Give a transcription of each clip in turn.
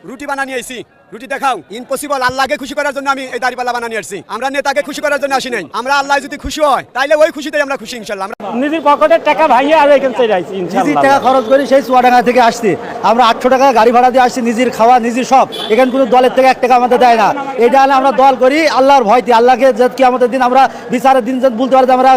রুটি বানানি আইছি। রুটি দেখাও। ইম্পসিবল আল্লাহকে খুশি করার জন্য আমি এই দাড়িপাল্লা বানানি আসছি আমরা নেতাকে খুশি করার জন্য আসি নাই। আমরা আল্লাহ যদি খুশি হয় তাইলে ওই খুশিতেই আমরা খুশি ইনশাল্লাহ। নিজের পকেটের টাকা ভাইয়ে আর এখান থেকে যাইছি নিজের টাকা খরচ করে সেই চুয়াডাঙ্গা থেকে আসছি। আমরা আটশো টাকা গাড়ি ভাড়া দিয়ে আসছি নিজের খাওয়া নিজের সব। এখানে কোনো দলের থেকে এক টাকা আমাদের দেয় না। এটা হলে আমরা দল করি আল্লাহর ভয়তে। আল্লাহকে কি আমাদের দিন আমরা বিচারের দিন বলতে পারি যে আমরা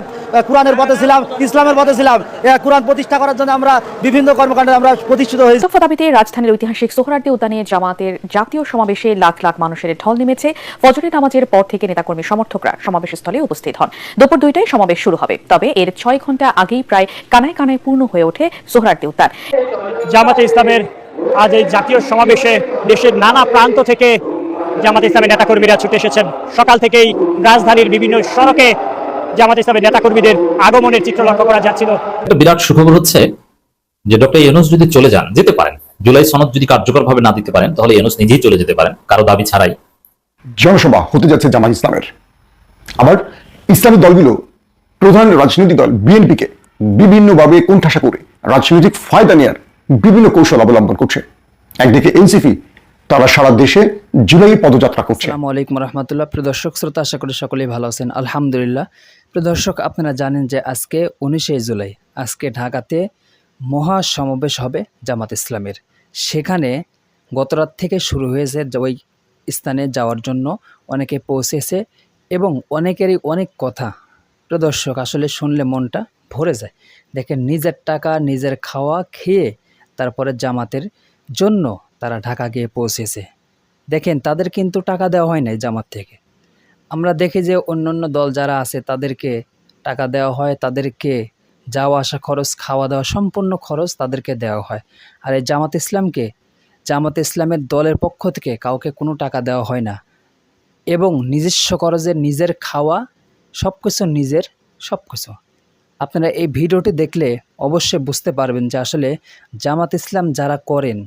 কোরআনের পথে ছিলাম ইসলামের পথে ছিলাম। কোরআন প্রতিষ্ঠা করার জন্য আমরা বিভিন্ন কর্মকাণ্ডে আমরা প্রতিষ্ঠিত হয়েছি। দাবিতে রাজধানীর ঐতিহাসিক সোহরার্দি উদ্যানে জামাতের জাতীয় সমাবেশে লাখ লাখ মানুষের ঢল নেমেছে। ফজরের নামাজের পর থেকে নেতাকর্মী সমর্থকরা সমাবেশস্থলে উপস্থিত হন। দুপুর দুইটায় সমাবেশ শুরু হবে তবে এর ছয় ঘণ্টা আগেই প্রায় কানায় কানায় পূর্ণ হয়ে ওঠে সোহরার্দি উদ্যান। জামাতে ইসলামের আজ এই জাতীয় সমাবেশে দেশের নানা প্রান্ত থেকে জামাতে ইসলামের নেতাকর্মীরা ছুটে এসেছেন। সকাল থেকেই রাজধানীর বিভিন্ন সড়কে জামাতে ইসলামের নেতাকর্মীদের আগমনের চিত্র লক্ষ্য করা যাচ্ছিল। একটা বিরাট সুখবর হচ্ছে যে ডক্টর ইউনুস যদি চলে যান যেতে পারেন। জুলাই সনদ যদি কার্যকরভাবে না দিতে পারেন তাহলে ইউনুস নিজেই চলে যেতে পারেন কারও দাবি ছাড়াই। জনসভা হতে যাচ্ছে জামাত ইসলামের। আবার ইসলামী দলগুলো প্রধান রাজনৈতিক দল বিএনপিকে বিভিন্নভাবে কোণঠাসা করে রাজনৈতিক ফায়দা নেয়ার বিভিন্ন কৌশল অবলম্বন করছে। একদিকে এনসিপি তারা সারা দেশে জুলাই পদযাত্রা করছে। আসসালামু আলাইকুম রহমতুল্লাহ। প্রিয় দর্শক শ্রোতা আশা করি সকলেই ভালো আছেন। আলহামদুলিল্লাহ। প্রিয় দর্শক আপনারা জানেন যে আজকে উনিশে জুলাই আজকে ঢাকাতে মহা সমাবেশ হবে জামাত ইসলামের। সেখানে গতরাত থেকে শুরু হয়েছে ওই স্থানে যাওয়ার জন্য অনেকে পৌঁছেছে এবং অনেকেরই অনেক কথা। দর্শক, আসলে শুনলে মনটা ভরে যায়। দেখেন, নিজের টাকা, নিজের খাওয়া খেয়ে তারপরে জামাতের জন্য তারা ঢাকা গিয়ে পৌঁছেছে। দেখেন, তাদের কিন্তু টাকা দেওয়া হয় নাই জামাত থেকে। আমরা দেখি যে অন্য অন্য দল যারা আছে, তাদেরকে টাকা দেওয়া হয়, তাদেরকে যাওয়া আসা খরচ, খাওয়া দাওয়া সম্পূর্ণ খরচ তাদেরকে দেওয়া হয়। আর এই জামাত ইসলামকে, জামাত ইসলামের দলের পক্ষ থেকে কাউকে কোনো টাকা দেওয়া হয় না। এবং নিজস্ব খরচে নিজের খাওয়া সব কিছু নিজের সব কিছু আপনারা এই ভিডিওটি দেখলে অবশ্যই বুঝতে পারবেন যে আসলে জামাত ইসলাম যারা করেন,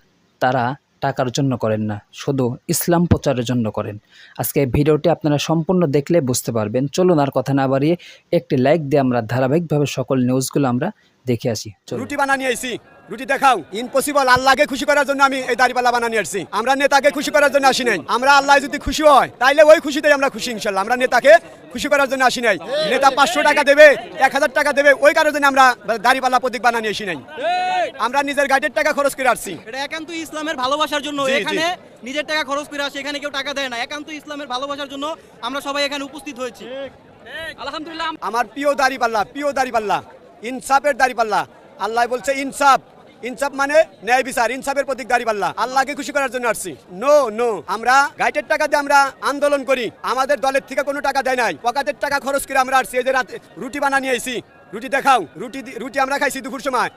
তারা টাকার জন্য করেন না, শুধু ইসলাম প্রচারের জন্য করেন। আজকে এই ভিডিওটি আপনারা সম্পূর্ণ দেখলে বুঝতে পারবেন। চলুন আর কথা না বাড়িয়ে একটি লাইক দিয়ে আমরা ধারাবাহিকভাবে সকল নিউজগুলো আমরা দেখে আসি। রুটি বানানি আইছি। রুটি দেখাও। ইম্পসিবল আল্লাহকে খুশি করার জন্য আমি এই দাড়িপাল্লা বানানি আসছি আমরা নেতাকে খুশি করার জন্য আসি নাই। আমরা আল্লাহ যদি খুশি হয় তাইলে ওই খুশিতেই আমরা খুশি ইনশাল্লাহ। আমরা নেতাকে খুশি করার জন্য আসি নাই। নেতা পাঁচশো টাকা দেবে এক হাজার টাকা দেবে ওই কারোর জন্য আমরা দাড়িপাল্লা প্রতীক বানানি আসি নাই। আমরা নিজের গাইডের টাকা খরচ করে আসছি। এটা একান্ত ইসলামের ভালোবাসার জন্য। এখানে নিজের টাকা খরচ করে আসে এখানে কেউ টাকা দেয় না। একান্ত ইসলামের ভালোবাসার জন্য আমরা সবাই এখানে উপস্থিত হয়েছি। আলহামদুলিল্লাহ আমার প্রিয় দাড়িপাল্লা প্রিয় দাড়িপাল্লা ইনসাফের দাড়িপাল্লা। আল্লাহ বলছে ইনসাফ। ইনসাফ মানে ন্যায় বিচার, ইনসাফের প্রতীক দাড়িপাল্লা আল্লাহকে খুশি করার জন্য আসছি। নো নো আমরা গাইডের টাকা দিয়ে আমরা আন্দোলন করি। আমাদের দলের থেকে কোনো টাকা দেয় নাই। পকেটের টাকা খরচ করে আমরা আসছি। এই যে রাতে রুটি বানানি আইছি। রুটি দেখাও। রুটি রুটি আমরা খাইছি দুপুর সময়।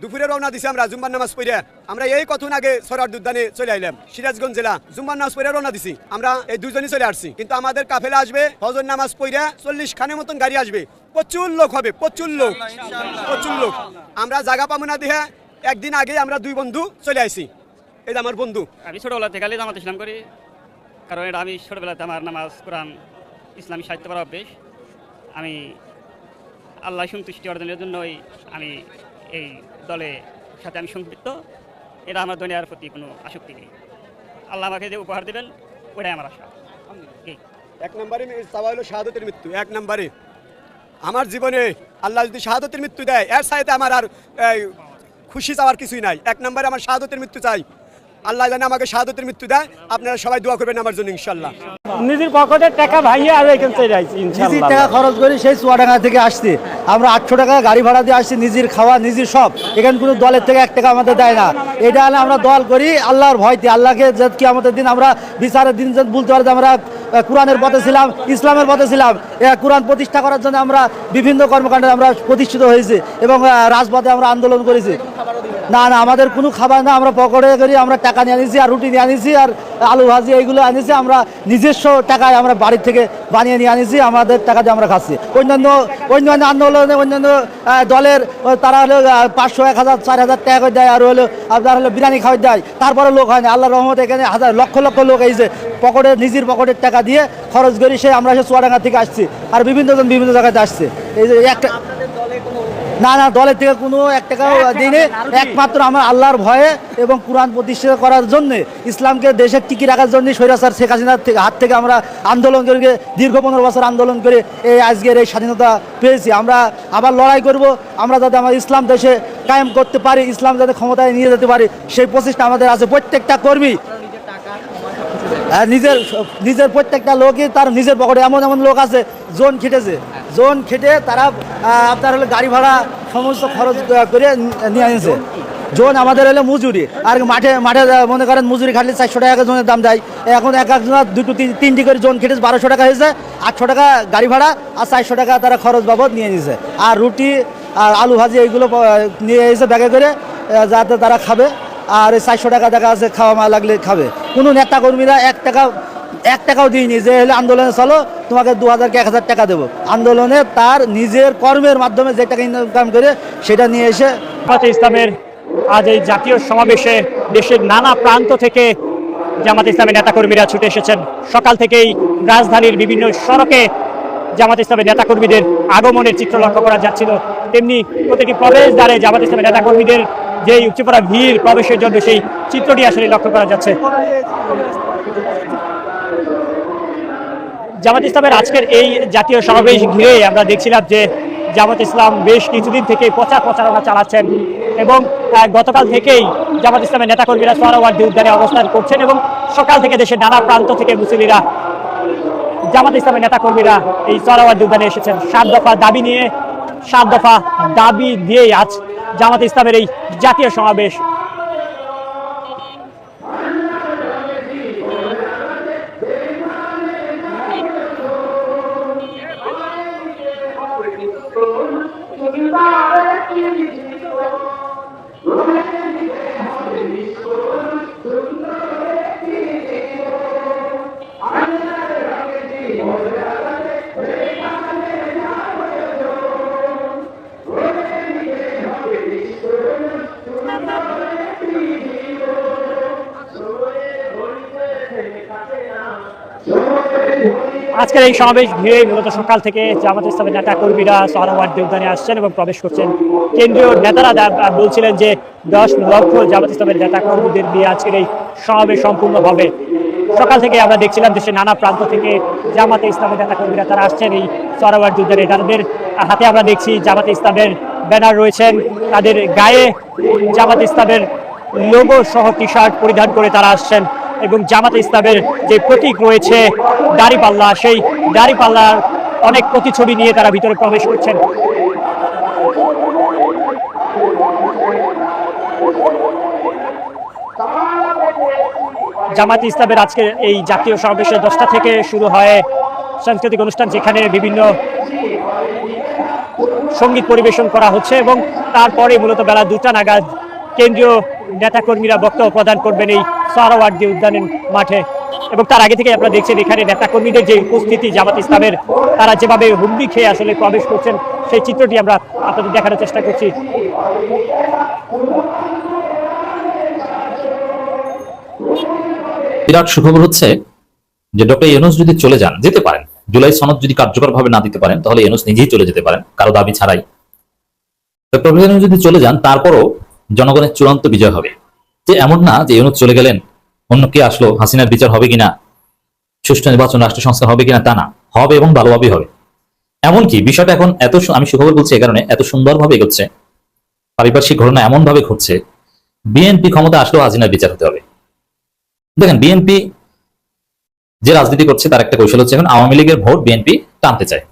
দুপুরে রওনা দিছি আমরা জুম্বার নামাজ পড়ে আমরা এই কতক্ষণ আগে সরার উদ্যানে চলে আইলাম। সিরাজগঞ্জ জেলা জুম্বার নামাজ পড়ে রওনা দিছি। আমরা এই দুজনই চলে আসছি। কিন্তু আমাদের কাফেলা আসবে ফজর নামাজ পড়ে চল্লিশ খানের মতন গাড়ি আসবে। প্রচুর লোক হবে, প্রচুর লোক প্রচুর লোক। আমরা জায়গা পাবো না দিয়ে একদিন আগে আমরা দুই বন্ধু চলে এই যে আমার বন্ধু। আমি ছোটোবেলা থেকে আলী জামাত ইসলাম করি কারণ এটা আমি ছোটবেলাতে আমার নামাজ কোরআন ইসলামী সাহিত্য পড়া অভ্যেস। আমি আল্লাহ সন্তুষ্টি অর্জনের জন্যই আমি এই দলে সাথে আমি সম্পৃক্ত। এটা আমার দুনিয়ার প্রতি কোনো আসক্তি নেই। আল্লাহ আমাকে যে উপহার দেবেন ওটাই আমার আশা। এক নম্বরে চাওয়া হলো শাহাদতের মৃত্যু। এক নম্বরে আমার জীবনে আল্লাহ যদি শাহাদতের মৃত্যু দেয় এর সাথে আমার আর খুশি চাওয়ার কিছুই নাই। এক নম্বরে আমার শাহাদতের মৃত্যু চাই। আল্লাহ জানে আমাকে শাহাদতের মৃত্যু দেয়। আপনারা সবাই দোয়া করবেন আমার জন্য ইনশাল্লাহ নিজের পকেটের টাকা ভাইয়ে আর এখান থেকে নিজের টাকা খরচ করে সেই চুয়াডাঙ্গা থেকে আসছি। আমরা আটশো টাকা গাড়ি ভাড়া দিয়ে আসছি নিজের খাওয়া নিজের সব। এখানে কোনো দলের থেকে এক টাকা আমাদের দেয় না। এটা হলে আমরা দল করি আল্লাহর ভয়তে। আল্লাহকে কি আমাদের দিন আমরা বিচারের দিন যেন বলতে পারি যে আমরা কোরআনের পথে ছিলাম ইসলামের পথে ছিলাম। এ, কোরআন প্রতিষ্ঠা করার জন্য আমরা বিভিন্ন কর্মকাণ্ডে আমরা প্রতিষ্ঠিত হয়েছি এবং রাজপথে আমরা আন্দোলন করেছি। না না, আমাদের কোনো খাবার না, আমরা পকেটে করি, আমরা টাকা নিয়ে আনিছি, আর রুটি নিয়ে আনিছি, আর আলু ভাজি, এইগুলো আনিছি, আমরা নিজস্ব টাকায় আমরা বাড়ির থেকে বানিয়ে নিয়ে আনিছি, আমাদের টাকা দিয়ে আমরা খাচ্ছি। অন্যান্য অন্যান্য আন্দোলনে অন্যান্য দলের তারা হলো পাঁচশো, এক হাজার, চার হাজার টাকা করে দেয়, আর হলো, আপনার হলো বিরিয়ানি খাওয়াই দেয়। তারপরে লোক হয় না আল্লাহ রহমত এখানে হাজার, লক্ষ লক্ষ লোক এই যে পকেটে, নিজের পকেটের টাকা দিয়ে খরচ করি সে আমরা সে চুয়াডাঙ্গা থেকে আসছি, আর বিভিন্ন জন বিভিন্ন জায়গাতে আসছে। এই যে একটা না না দলের থেকে কোনো এক টাকাও দিইনি একমাত্র আমার আল্লাহর ভয়ে এবং কোরআন প্রতিষ্ঠা করার জন্য ইসলামকে দেশে টিকি রাখার জন্য স্বৈরাচার শেখ হাসিনার থেকে হাত থেকে আমরা আন্দোলন করে দীর্ঘ পনেরো বছর আন্দোলন করে এই আজকের এই স্বাধীনতা পেয়েছি। আমরা আবার লড়াই করব আমরা যাতে আমার ইসলাম দেশে কায়েম করতে পারি ইসলাম যাতে ক্ষমতায় নিয়ে যেতে পারি সেই প্রচেষ্টা আমাদের আছে। প্রত্যেকটা কর্মী আর নিজের নিজের প্রত্যেকটা লোকই তার নিজের পকেটে এমন এমন লোক আছে জোন খেটেছে। জোন খেটে তারা আপনার হলো গাড়ি ভাড়া সমস্ত খরচ করে নিয়ে এনেছে জোন আমাদের হলো মজুরি। আর মাঠে মাঠে মনে করেন মজুরি খাটলে চারশো টাকা জনের দাম দেয়। এখন এক একজন দুটো তিন- তিনটি করে জোন খেটেছে বারোশো টাকা হয়েছে, আটশো টাকা গাড়ি ভাড়া আর চারশো টাকা তারা খরচ বাবদ নিয়ে নিয়েছে আর রুটি আর আলু ভাজি এইগুলো নিয়ে এসে ব্যাগে করে যাতে তারা খাবে। আর চারশো টাকা দেখা আছে খাওয়া লাগলে খাবে। কোনো নেতা কর্মীরা এক টাকা এক টাকাও দিইনি, যে হলে আন্দোলনে চলো, তোমাকে দু হাজার এক হাজার টাকা দেবো। আন্দোলনে তার নিজের কর্মের মাধ্যমে যে টাকা ইনকাম করে, সেটা নিয়ে এসে ইসলামের আজ এই জাতীয় সমাবেশে দেশের নানা প্রান্ত থেকে জামাত ইসলামের নেতাকর্মীরা ছুটে এসেছেন। সকাল থেকেই রাজধানীর বিভিন্ন সড়কে জামাত ইসলামের নেতাকর্মীদের আগমনের চিত্র লক্ষ্য করা যাচ্ছিল। তেমনি প্রতিটি প্রবেশদ্বারে জামাত ইসলামের নেতাকর্মীদের যে উচ্চপড়া ভিড় প্রবেশের জন্য সেই চিত্রটি আসলে লক্ষ্য করা যাচ্ছে। জামাত ইসলামের আজকের এই জাতীয় সমাবেশ ঘিরে আমরা দেখছিলাম যে জামাত ইসলাম বেশ কিছুদিন থেকে প্রচার প্রচারণা চালাচ্ছেন এবং গতকাল থেকেই জামাত ইসলামের নেতাকর্মীরা সোহরাওয়ার্দী উদ্যানে অবস্থান করছেন এবং সকাল থেকে দেশের নানা প্রান্ত থেকে মুসলিরা, জামাত ইসলামের নেতাকর্মীরা এই সোহরাওয়ার্দী উদ্যানে এসেছেন। সাত দফা দাবি নিয়ে, সাত দফা দাবি দিয়েই আজ জামাত ইসলামের এই জাতীয় সমাবেশ আজকের এই সমাবেশ ঘিরে মূলত সকাল থেকে জামাত ইসলামের নেতা কর্মীরা সোহরাওয়ার্দী দেবদানে আসছেন এবং প্রবেশ করছেন। কেন্দ্রীয় নেতারা বলছিলেন যে দশ লক্ষ জামাত ইসলামের নেতা কর্মীদের নিয়ে আজকের এই সমাবেশ সম্পূর্ণ হবে সকাল থেকে আমরা দেখছিলাম দেশের নানা প্রান্ত থেকে জামাতে ইসলামের নেতা কর্মীরা তারা আসছেন এই সোহরাওয়ার্দী উদ্যানে। তাদের হাতে আমরা দেখছি জামাতে ইসলামের ব্যানার রয়েছেন। তাদের গায়ে জামাত ইসলামের লোগো সহ টি শার্ট পরিধান করে তারা আসছেন এবং জামাত ইসলামের যে প্রতীক রয়েছে দাড়িপাল্লা সেই দাড়িপাল্লার অনেক প্রতিছবি নিয়ে তারা ভিতরে প্রবেশ করছেন। জামাত ইসলামের আজকে এই জাতীয় সমাবেশে দশটা থেকে শুরু হয় সাংস্কৃতিক অনুষ্ঠান, যেখানে বিভিন্ন সংগীত পরিবেশন করা হচ্ছে এবং তারপরে মূলত বেলা দুটা নাগাদ কেন্দ্রীয় নেতাকর্মীরা বক্তব্য প্রদান করবেন এই সারাওয়ার্দী উদ্যানের মাঠে। এবং তার আগে থেকে আপনারা দেখছেন এখানে নেতাকর্মীদের যে উপস্থিতি জামাত ইসলামের, তারা যেভাবে হুমড়ি খেয়ে আসলে প্রবেশ করছেন, সেই চিত্রটি আমরা আপনাদের দেখানোর চেষ্টা করছি। বিরাট সুখবর হচ্ছে যে ডক্টর ইউনুস যদি চলে যান, যেতে পারেন, জুলাই সনদ যদি কার্যকরভাবে না দিতে পারেন, তাহলে ইউনুস নিজেই চলে যেতে পারেন, কারও দাবি ছাড়াই। ডক্টর যদি চলে যান, তারপরও জনগণের চূড়ান্ত বিজয় হবে। যে এমন না যে ইউনুস চলে গেলেন অন্য কে আসলো, হাসিনার বিচার হবে কিনা? সুষ্ঠু নির্বাচন, রাষ্ট্র সংস্কার হবে কিনা তা না। হবে এবং ভালোভাবেই হবে। এমনকি বিষয়টা এখন এত আমি সুখবর বলছি এ কারণে, এত সুন্দরভাবে এগোচ্ছে। পারিপার্শ্বিক ঘটনা এমনভাবে ঘটছে, বিএনপি ক্ষমতা আসলেও হাসিনার বিচার হতে হবে। দেখেন, বিএনপি যে রাজনীতি করছে, তার একটা কৌশল হচ্ছে এখন আওয়ামী লীগের ভোট বিএনপি টানতে চায়।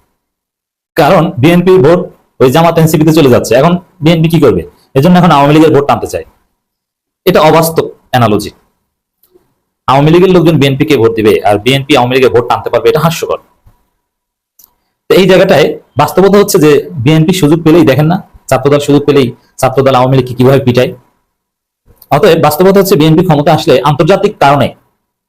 কারণ বিএনপির ভোট ওই জামাত এনসিপিতে চলে যাচ্ছে। এখন বিএনপি কি করবে? এজন্য এখন আওয়ামী লীগের ভোট টানতে চায়। এটা অবাস্তব অ্যানালজি আওয়ামী লীগের লোকজন বিএনপি কে ভোট দিবে আর বিএনপি আওয়ামী লীগের ভোট টানতে পারবে, এটা হাস্যকর। তো এই জায়গাটায় বাস্তবতা হচ্ছে যে বিএনপি সুযোগ পেলেই, দেখেন না, ছাত্রদল সুযোগ পেলেই ছাত্রদল আওয়ামী লীগকে কীভাবে পিটায়। অতএব বাস্তবতা হচ্ছে বিএনপি ক্ষমতা আসলে আন্তর্জাতিক কারণে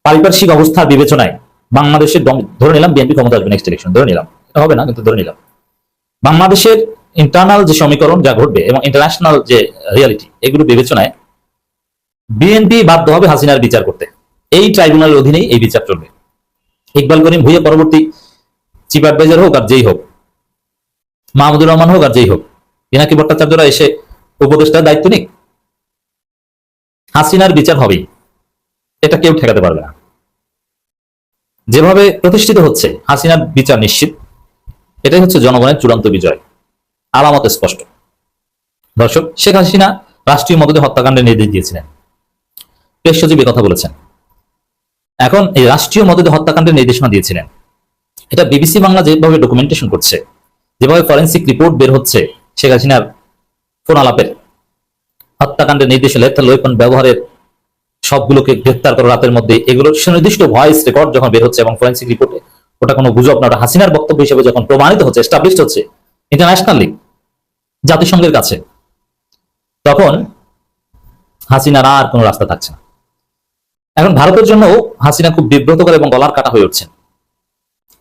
পারিপার্শ্বিক অবস্থা বিবেচনায় বাংলাদেশের ধরে নিলাম বিএনপি ক্ষমতা আসবে নেক্সট ইলেকশন ধরে নিলাম। হবে না, কিন্তু ধরে নিলাম। বাংলাদেশের ইন্টারনাল যে সমীকরণ যা ঘটবে এবং ইন্টারন্যাশনাল যে রিয়ালিটি এগুলো বিবেচনায় বিএনপি বাধ্য হবে হাসিনার বিচার করতে। এই ট্রাইব্যুনালের অধীনেই এই বিচার চলবে। ইকবাল করিম ভুইয়া পরবর্তী চিফ অ্যাডভাইজার হোক আর যেই হোক, মাহমুদুর রহমান হোক আর যেই হোক, পিনাকি ভট্টাচার্যরা এসে উপদেষ্টার দায়িত্ব নিক। হাসিনার বিচার হবেই, এটা কেউ ঠেকাতে পারবে না। যেভাবে প্রতিষ্ঠিত হচ্ছে, হাসিনার বিচার নিশ্চিত, এটাই হচ্ছে জনগণের চূড়ান্ত বিজয়, আলামত স্পষ্ট। দর্শক, শেখ হাসিনা রাষ্ট্রীয় মদতে হত্যাকাণ্ডের নির্দেশ দিয়েছিলেন। প্রেস সচিব কথা বলেছেন এখন এই রাষ্ট্রীয় মদতে হত্যাকাণ্ডের নির্দেশনা দিয়েছিলেন। এটা বিবিসি বাংলা যেভাবে ডকুমেন্টেশন করছে, যেভাবে ফরেন্সিক রিপোর্ট বের হচ্ছে, শেখ হাসিনার ফোন আলাপের হত্যাকাণ্ডের নির্দেশ লেথাল ওয়েপন ব্যবহারের সবগুলোকে গ্রেফতার করা রাতের মধ্যে এগুলো সুনির্দিষ্ট ভয়েস রেকর্ড যখন বের হচ্ছে এবং ফরেন্সিক রিপোর্টে ওটা কোনো গুজব না, ওটা হাসিনার বক্তব্য হিসেবে যখন প্রমাণিত হচ্ছে এস্টাবলিশড হচ্ছে ইন্টারন্যাশনালি জাতিসংঘের কাছে, তখন হাসিনার আর কোনো রাস্তা থাকছে না। এখন ভারতের জন্য হাসিনা খুব বিব্রতকর এবং গলার কাটা হয়ে উঠছেন।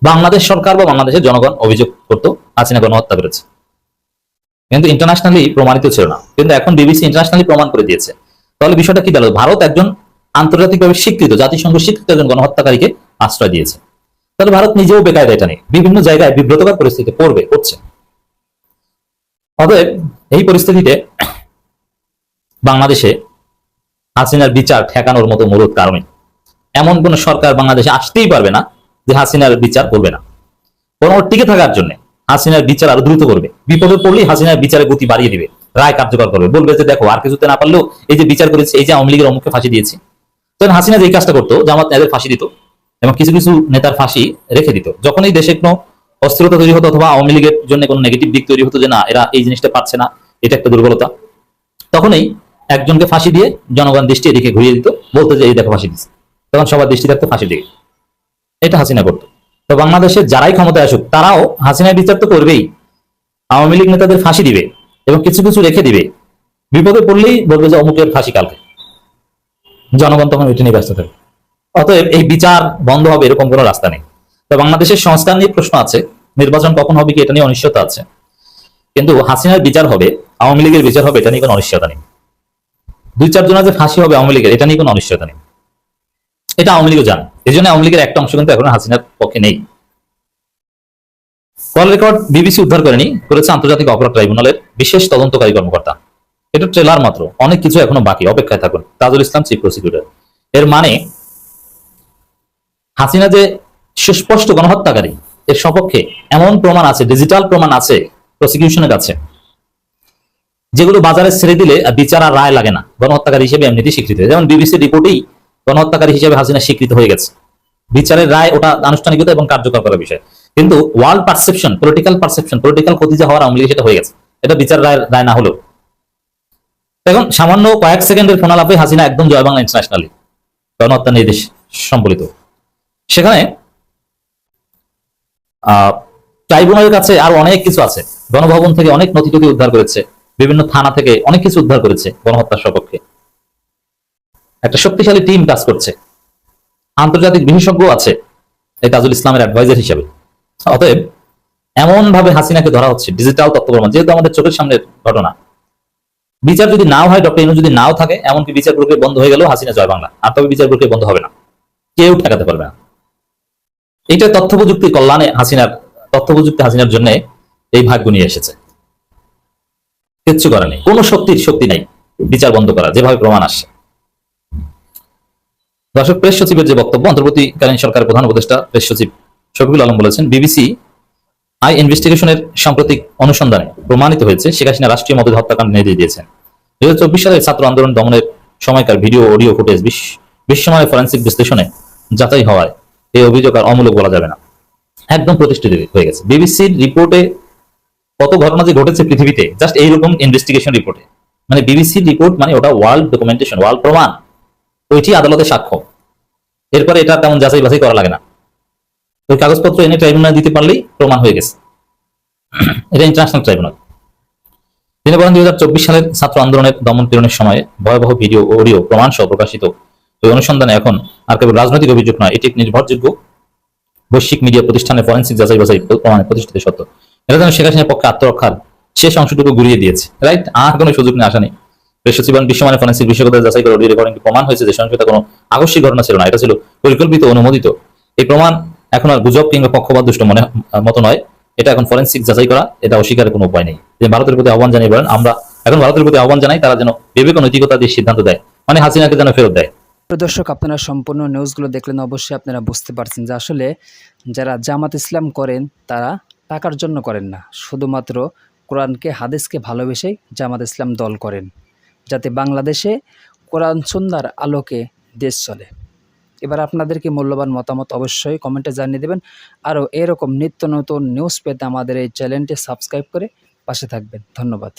বাংলাদেশ সরকার বা বাংলাদেশের জনগণ অভিযোগ করতো হাসিনা গণহত্যা করেছে। কিন্তু ইন্টারন্যাশনালি প্রমাণিত ছিল না। কিন্তু এখন বিবিসি ইন্টারন্যাশনালি প্রমাণ করে দিয়েছে। তাহলে বিষয়টা কি দাঁড়াল? ভারত একজন আন্তর্জাতিকভাবে স্বীকৃত, জাতিসংঘ স্বীকৃত একজন গণহত্যাকারীকে আশ্রয় দিয়েছে। তাহলে ভারত নিজেও বেকায়দা এটা নেই বিভিন্ন জায়গায় বিব্রতকর পরিস্থিতি পড়বে করছে অতএব এই পরিস্থিতিতে বাংলাদেশে হাসিনার বিচার ঠেকানোর মতো মূলত কারণে। এমন কোন সরকার বাংলাদেশে আসতেই পারবে না যে হাসিনার বিচার করবে না। বরং টিকে থাকার জন্য হাসিনার বিচার আরও দ্রুত করবে। বিপদে পড়লেই হাসিনার বিচারে গতি বাড়িয়ে দিবে, রায় কার্যকর করবে। বলবে যে, দেখো, আর কিছুতে না পারলেও এই যে বিচার করেছে, এই যে আওয়ামী লীগের অমুককে ফাঁসি দিয়েছে। তখন হাসিনা যে কাজটা করতো, জামাত নেতাদের ফাঁসি দিত এবং কিছু কিছু নেতার ফাঁসি রেখে দিত। যখন এই দেশে কোনো অস্থিরতা তৈরি হতো অথবা আওয়ামী লীগের জন্য কোনো নেগেটিভ দিক তৈরি হতো যে, না, এরা এই জিনিসটা পাচ্ছে না, এটা একটা দুর্বলতা। তখনই একজনকে ফাঁসি দিয়ে জনগণ দৃষ্টি এদিকে ঘুরিয়ে দিত, বলতো যে, এই দেখো ফাঁসি দিচ্ছে। তখন সবার দৃষ্টি থাকতো ফাঁসি দিকে। এটা হাসিনা করতো। তো বাংলাদেশে যারাই ক্ষমতায় আসুক, তারাও হাসিনার বিচার তো করবেই। আওয়ামী লীগ নেতাদের ফাঁসি দিবে এবং কিছু কিছু রেখে দিবে। বিপদে পড়লেই বলবে যে, অমুকের ফাঁসি কালকে। জনগণ তখন ওইটা নিয়ে ব্যস্ত থাকবে অতএব এই বিচার বন্ধ হবে এরকম কোনো রাস্তা নেই। তো বাংলাদেশের সংস্কার নিয়ে প্রশ্ন আছে, নির্বাচন কখন হবে কি এটা নিয়ে অনিশ্চয়তা আছে। কিন্তু হাসিনার বিচার হবে, আওয়ামী লীগের বিচার হবে এটা নিয়ে কোনো অনিশ্চয়তা নেই। দুই চারজনের যে ফাঁসি হবে আওয়ামী লীগের, এটা নিয়ে কোনো অনিশ্চয়তা নেই। এটা আওয়ামী লীগও জান। এই জন্য আওয়ামী লীগের একটা অংশ কিন্তু এখন হাসিনার পক্ষে নেই। কল রেকর্ড বিবিসি উদ্ধার করেনি, করেছে আন্তর্জাতিক অপরাধ ট্রাইব্যুনালের বিশেষ তদন্তকারী কর্মকর্তা। এটা ট্রেলার মাত্র, অনেক কিছু এখনও বাকি, অপেক্ষায় থাকুন। তাজুল ইসলাম চিফ প্রসিকিউটর এর মানে হাসিনা যে সুস্পষ্ট গণহত্যাকারী, এর সপক্ষে এমন প্রমাণ আছে ডিজিটাল প্রমাণ আছে প্রসিকিউশনের কাছে। যেগুলো বাজারে ছেড়ে দিলে বিচার আর রায় লাগে না। গণহত্যাকারী হিসেবে এমনিতেই স্বীকৃত। যেমন বিবিসি রিপোর্টেই গণহত্যাকারী হিসেবে হাসিনা স্বীকৃত হয়ে গেছে। বিচারের রায় ওটা আনুষ্ঠানিকতা এবং কার্যকর করার বিষয়। কিন্তু world perception political perception political Khatija হওয়ার আওয়ামী সেটা হয়ে গেছে। এটা বিচার রায় রায় না হলেও। এখন সামান্য কয়েক সেকেন্ডের ফোন আলাপে হাসিনা একদম জয় বাংলা ইন্টারন্যাশনালি গণহত্যা নির্দেশ সম্বলিত। সেখানে ট্রাইব্যুনালের কাছে আরও অনেক কিছু আছে। গণভবন থেকে অনেক নথি উদ্ধার করেছে। বিভিন্ন থানা থেকে অনেক কিছু উদ্ধার করেছে গণহত্যার সপক্ষে। একটা শক্তিশালী টিম কাজ করছে। আন্তর্জাতিক বিশেষজ্ঞ আছে এই তাজুল ইসলামের অ্যাডভাইজার হিসাবে। অতএব এমন ভাবে হাসিনাকে ধরা হচ্ছে ডিজিটাল তথ্য প্রমাণ যেহেতু আমাদের চোখের সামনের ঘটনা। বিচার যদি নাও হয় ডক্টর ইনু যদি নাও থাকে, এমনকি বিচার প্রক্রিয়া বন্ধ হয়ে গেলেও হাসিনা জয় বাংলা। আর তবে বিচার প্রক্রিয়া বন্ধ হবে না। কেউ ঠেকাতে পারবে না। এইটা তথ্য প্রযুক্তির কল্যাণে হাসিনার তথ্য প্রযুক্তি হাসিনার জন্য এই ভাগ্য নিয়ে এসেছে। কিচ্ছু করার নেই। কোনো শক্তির শক্তি নাই। বিচার বন্ধ করা, যেভাবে প্রমাণ আসছে। দর্শক, প্রেস সচিবের যে বক্তব্য, অন্তর্বর্তীকালীন সরকারের প্রধান উপদেষ্টা, প্রেস সচিব শফিকুল আলম বলেছেন, বিবিসি আই ইনভেস্টিগেশনের সাম্প্রতিক অনুসন্ধানে প্রমাণিত হয়েছে, শেখ হাসিনা রাষ্ট্রীয় মদত হত্যাকাণ্ড নির্দেশ দিয়েছেন। দুই হাজার চব্বিশ সালের ছাত্র আন্দোলন দমনের সময়কার ভিডিও, অডিও ফুটেজ বিশ্বমানের ফরেন্সিক বিশ্লেষণে যাচাই হওয়ায় এই অভিযোগ আর অমূলক বলা যাবে না। একদম প্রতিষ্ঠিত হয়ে গেছে। বিবিসির রিপোর্টে কত ঘটনা যে ঘটেছে পৃথিবীতে জাস্ট এইরকম ইনভেস্টিগেশন রিপোর্টে মানে বিবিসি রিপোর্ট মানে ওটা ওয়ার্ল্ড ডকুমেন্টেশন ওয়ার্ল্ড প্রমাণ। ওইটি আদালতে সাক্ষ্য। এরপরে এটা তেমন যাচাই বাছাই করা লাগে না। ওই কাগজপত্র এনে ট্রাইব্যুনাল দিতে পারলেই প্রমাণ হয়ে গেছে। এটা ইন্টারন্যাশনাল ট্রাইব্যুনাল তিনি বলেন, দুই হাজার চব্বিশ সালের ছাত্র আন্দোলনের দমন পীড়নের সময় ভয়াবহ ভিডিও, অডিও, প্রমাণ সহ প্রকাশিত। ওই অনুসন্ধানে এখন আর কেবল রাজনৈতিক অভিযোগ নয়, এটি নির্ভরযোগ্য বৈশ্বিক মিডিয়া প্রতিষ্ঠানে ফরেন্সিক যাচাই বাছাই প্রমাণে প্রতিষ্ঠিত সত্য। এটা যেন শেখ হাসিনার পক্ষে আত্মরক্ষার শেষ অংশটুকু ঘুরিয়ে দিয়েছে রাইট আর কোনো সুযোগ নিয়ে আসা প্রেস বিশ্বমানের ফরেন্সিক বিশ্বকতা যাচাই করে অডিও রেকর্ডিং প্রমাণ হয়েছে যে সহিংসতা কোনো আকস্মিক ঘটনা ছিল না। এটা ছিল পরিকল্পিত, অনুমোদিত। এই প্রমাণ এখন আর গুজব কিংবা পক্ষপাত দুষ্ট মনে, মতো নয়। এটা এখন ফরেন্সিক যাচাই করা, এটা অস্বীকারের কোনো উপায় নেই। যে ভারতের প্রতি আহ্বান জানিয়ে বলেন, আমরা এখন ভারতের প্রতি আহ্বান জানাই, তারা যেন বিবেক নৈতিকতা দিয়ে সিদ্ধান্ত দেয়। মানে হাসিনাকে যেন ফেরত দেয়। দর্শক, আপনারা সম্পূর্ণ নিউজগুলো দেখলেন, অবশ্যই আপনারা বুঝতে পারছেন যে আসলে যারা জামাত ইসলাম করেন, তারা টাকার জন্য করেন না। শুধুমাত্র কোরআনকে, হাদিসকে ভালোবেসে জামাত ইসলাম দল করেন, যাতে বাংলাদেশে কোরআন সুন্দার আলোকে দেশ চলে। এবার আপনাদেরকে মূল্যবান মতামত অবশ্যই কমেন্টে জানিয়ে দেবেন। আরও এরকম নিত্য নতুন নিউজ পেতে আমাদের এই চ্যানেলটি সাবস্ক্রাইব করে পাশে থাকবেন। ধন্যবাদ।